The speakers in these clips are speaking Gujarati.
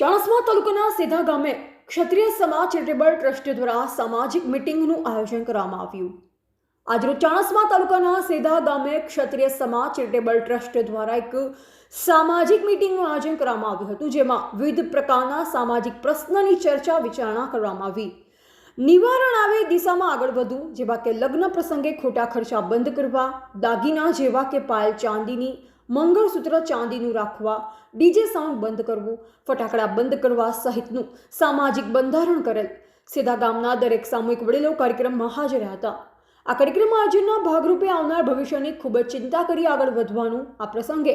ચાણસ્મા તાલુકાના સીધા ગામે ક્ષત્રિય સમાજ ચેરિટેબલ ટ્રસ્ટ દ્વારા સામાજિક મિટિંગનું આયોજન કરવામાં આવ્યું. આજરોજ ચાણસ્મા તાલુકાના સીધા ગામે ક્ષત્રિય સમાજ ચેરિટેબલ ટ્રસ્ટ દ્વારા એક સામાજિક મિટિંગનું આયોજન કરવામાં આવ્યું હતું, જેમાં વિવિધ પ્રકારના સામાજિક પ્રશ્નની ચર્ચા વિચારણા કરવામાં આવી. નિવારણ આવે દિશામાં આગળ વધવું જેવા કે લગ્ન પ્રસંગે ખોટા ખર્ચા બંધ કરવા, દાગીના જેવા કે પાયલ ચાંદીની મંગળસૂત્ર ચાંદીનું રાખવા, ડીજે સાઉન્ડ બંધ કરવું, ફટાકડા બંધ કરવા સહિતનું સામાજિક બંધારણ કરેલ. સીધા ગામના દરેક સામૂહિક વડીલો કાર્યક્રમમાં હાજર હતા. આ કાર્યક્રમ આયોજનના ભાગરૂપે આવનાર ભવિષ્યની ખૂબ જ ચિંતા કરી આગળ વધવાનું આ પ્રસંગે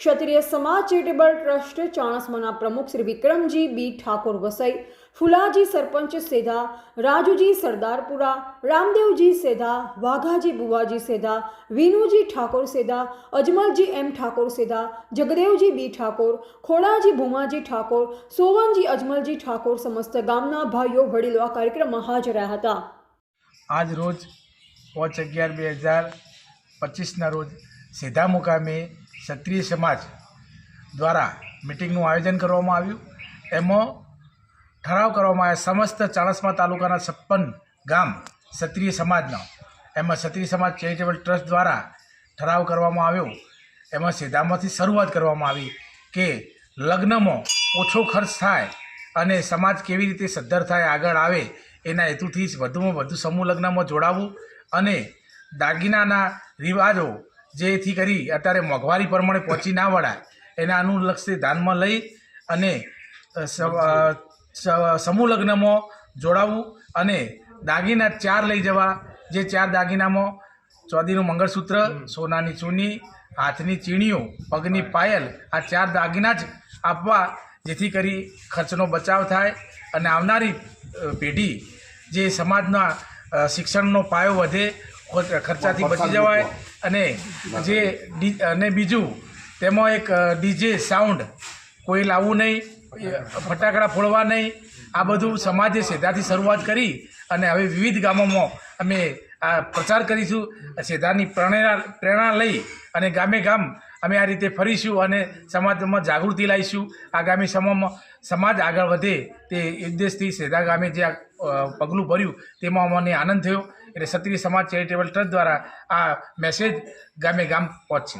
ક્ષત્રિય સમાજ ચેરિટેબલ ટ્રસ્ટ ચાણસ્માના પ્રમુખ શ્રી વિક્રમજી બી ઠાકોર વસઈ, ફુલાજી સરપંચ સેધા, રાજુજી સરદારપુરા, રામદેવજી સેધા, વાઘાજી બુવાજી સેધા, વિનુજી ઠાકોર સેધા, અજમલજી એમ ઠાકોર સેધા, જગદેવજી બી ઠાકોર, ખોડાજી ભૂમાજી ઠાકોર, સોવનજી અજમલજી ઠાકોર સમસ્ત ગામના ભાઈઓ વડીલો આ કાર્યક્રમમાં હાજર રહ્યા હતા. આજ રોજ પાંચ અગિયાર બે હજાર પચીસના રોજ સીધા મુકામે ક્ષત્રિય સમાજ દ્વારા મિટિંગનું આયોજન કરવામાં આવ્યું. એમાં ઠરાવ કરવામાં આવ્યા. સમસ્ત ચાણસ્મા તાલુકાના છપ્પન ગામ ક્ષત્રિય સમાજનો, એમાં ક્ષત્રિય સમાજ ચેરિટેબલ ટ્રસ્ટ દ્વારા ઠરાવ કરવામાં આવ્યો. એમાં સીધામાંથી શરૂઆત કરવામાં આવી કે લગ્નમાં ઓછો ખર્ચ થાય અને સમાજ કેવી રીતે સદ્ધર થાય, આગળ આવે, એના હેતુથી જ વધુમાં વધુ સમૂહ લગ્નમાં જોડાવવું અને દાગીનાના રિવાજો જેથી કરી અત્યારે મોંઘવારી પ્રમાણે પહોંચી ના વળાય. એના અનુલક્ષી ધ્યાનમાં લઈ અને સમૂહ લગ્નમાં જોડાવવું અને દાગીના ચાર લઈ જવા. જે ચાર દાગીનામાં ચોદીનું મંગળસૂત્ર સોનાની ચૂની હાથની ચીણીઓ પગની પાયલ આ ચાર દાગીના જ આપવા જેથી કરી ખર્ચનો બચાવ થાય અને આવનારી પેઢી જે સમાજના શિક્ષણનો પાયો વધે ખર્ચાથી બચી જવાય અને જે અને બીજું તેમાં એક ડીજે સાઉન્ડ કોઈ લાવવું નહીં ફટાકડા ફોડવા નહીં આ બધું સમાજે છે ત્યાંથી શરૂઆત કરી અને હવે વિવિધ ગામોમાં અમે આ પ્રચાર કરીશું સીધાની પ્રેરણા પ્રેરણા લઈ અને ગામે ગામ અમે આ રીતે ફરીશું અને સમાજમાં જાગૃતિ લાવીશું. આગામી સમયમાં સમાજ આગળ વધે તે ઉદ્દેશથી સીધા ગામે જે પગલું ભર્યું તેમાં અમને આનંદ થયો એટલે ક્ષત્રિય સમાજ ચેરિટેબલ ટ્રસ્ટ દ્વારા આ મેસેજ ગામે ગામ પહોંચશે